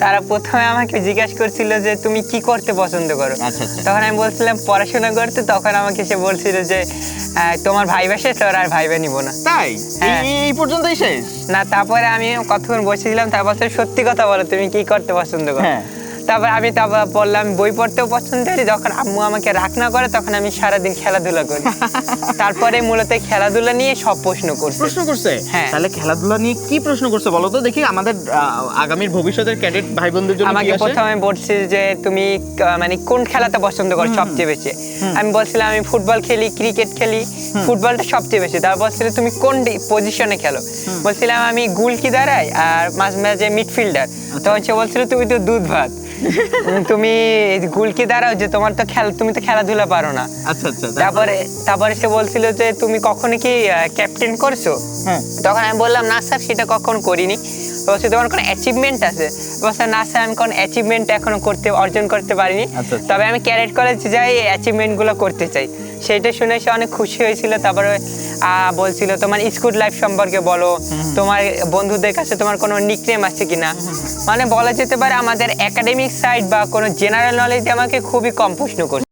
তারা প্রথমে আমাকে জিজ্ঞাসা করছিল যে তুমি কি করতে পছন্দ করো আচ্ছা, আচ্ছা। তখন আমি বলছিলাম পড়াশোনা করতে তখন আমাকে সে বলছিল যে তোমার ভাইবা শেষ তোর আর ভাইবা নিব না তাই হ্যাঁ। এই- এই পর্যন্তই শেষ না তারপরে আমি কতক্ষণ বসেছিলাম তারপর সত্যি কথা বলো তুমি কি করতে পছন্দ করো হ্যাঁ। তারপর আমি তারপর বললাম বই পড়তেও পছন্দ করি যখন আম্মু আমাকে রাখ না করে তখন আমি সারাদিন খেলাধুলা করি। তারপরে মূলত খেলাধুলা নিয়ে সব প্রশ্ন করছে। প্রশ্ন করছে? হ্যাঁ। তাহলে খেলাধুলা নিয়ে কি প্রশ্ন করছে বলো তো? দেখি আমাদের আগামীর ভবিষ্যতের ক্যাডেট ভাই বোনদের জন্য আমাকে প্রথমে বলছে যে তুমি মানে কোন খেলাটা পছন্দ করো সবচেয়ে বেশি? আমি বলছিলাম আমি ফুটবল খেলি ক্রিকেট খেলি ফুটবলটা সবচেয়ে বেশি। তারপর বলছিল তুমি কোন পজিশনে খেলো? বলছিলাম আমি গুলকি দাঁড়াই আর মাঝে মাঝে মিডফিল্ডার। আচ্ছা। তখন সে বলছিল তুমি তো দুধ ভাত তুমি গুলকি দাঁড়াও যে তোমার তো খেলা তুমি তো খেলাধুলা পারো না। আচ্ছা আচ্ছা তারপরে তারপরে সে বলছিল যে তুমি কখনো কি ক্যাপ্টেন করছ? হ্যাঁ। তখন আমি বললাম না স্যার সেটা কখন করিনি। বলছে তোমার কোনো অ্যাচিভমেন্ট আছে। বলছে না স্যার আমি কোনো অ্যাচিভমেন্ট এখনও করতে অর্জন করতে পারিনি। আচ্ছা, আচ্ছা। তবে আমি ক্যারেট কলেজে যাই এই অ্যাচিভমেন্টগুলো করতে চাই। সেইটা শুনে সে অনেক খুশি হয়েছিল। তারপরে আহ, বলছিল তোমার স্কুল লাইফ সম্পর্কে বলো। তোমার বন্ধুদের কাছে তোমার কোনো নিকনেম আছে কিনা? মানে বলা যেতে পারে আমাদের একাডেমিক সাইড বা কোনো জেনারেল নলেজ আমাকে খুবই কম প্রশ্ন করছে।